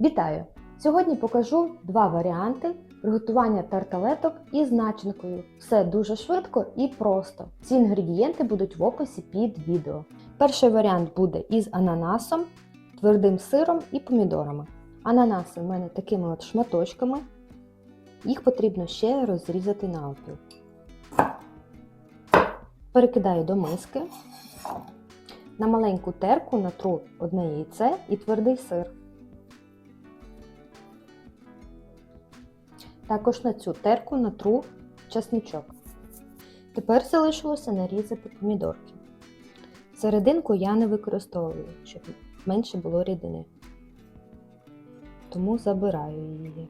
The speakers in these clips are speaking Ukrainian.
Вітаю! Сьогодні покажу два варіанти приготування тарталеток із начинкою. Все дуже швидко і просто. Ці інгредієнти будуть в описі під відео. Перший варіант буде із ананасом, твердим сиром і помідорами. Ананаси в мене такими от шматочками. Їх потрібно ще розрізати навпіл. Перекидаю до миски. На маленьку терку натру одне яйце і твердий сир. Також на цю терку натру часничок. Тепер залишилося нарізати помідорки. Серединку я не використовую, щоб менше було рідини. Тому забираю її.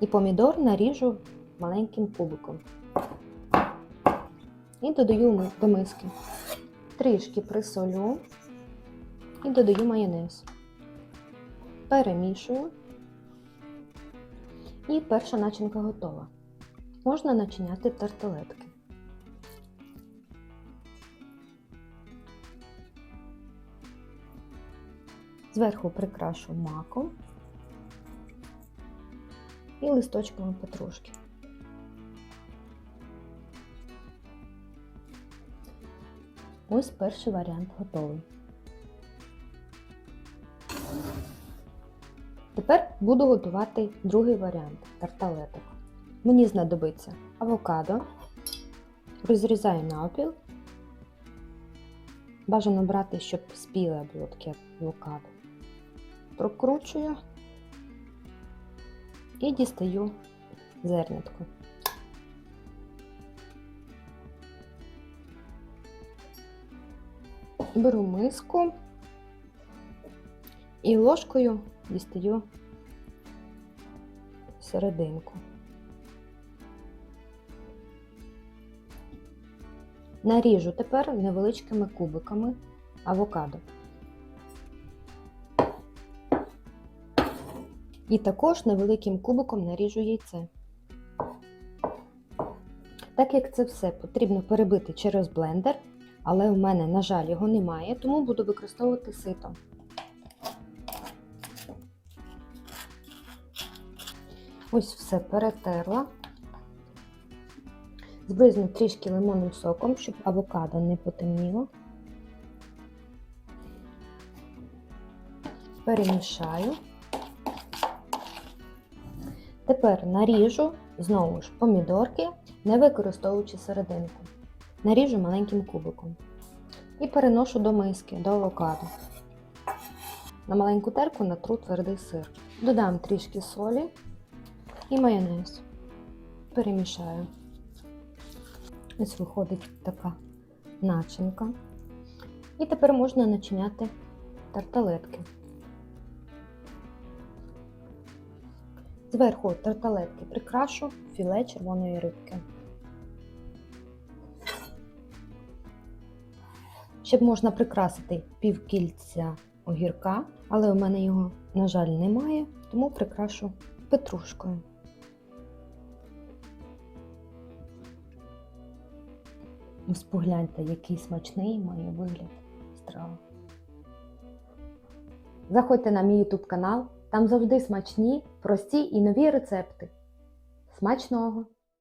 І помідор наріжу маленьким кубиком. І додаю до миски. Трішки присолю і додаю майонез. Перемішую. І перша начинка готова. Можна начиняти тарталетки. Зверху прикрашу маком і листочками петрушки. Ось перший варіант готовий. Тепер буду готувати другий варіант тарталеток. Мені знадобиться авокадо, розрізаю навпіл. Бажано брати, щоб спіле було таке авокадо. Прокручую і дістаю зернятко. Беру миску і ложкою дістаю серединку. Наріжу тепер невеличкими кубиками авокадо. І також невеликим кубиком наріжу яйце. Так як це все потрібно перебити через блендер, але в мене, на жаль, його немає, тому буду використовувати сито. Ось все перетерла. Збризну трішки лимонним соком, щоб авокадо не потемніло. Перемішаю. Тепер наріжу знову ж помідорки, не використовуючи серединку. Наріжу маленьким кубиком. І переношу до миски, до авокадо. На маленьку терку натру твердий сир. Додам трішки солі і майонез. Перемішаю. Ось виходить така начинка. І тепер можна начиняти тарталетки. Зверху тарталетки прикрашу філе червоної рибки. Ще б можна прикрасити півкільця огірка, але у мене його, на жаль, немає, тому прикрашу петрушкою. Ось погляньте, який смачний має вигляд страва. Заходьте на мій YouTube канал, там завжди смачні, прості і нові рецепти. Смачного!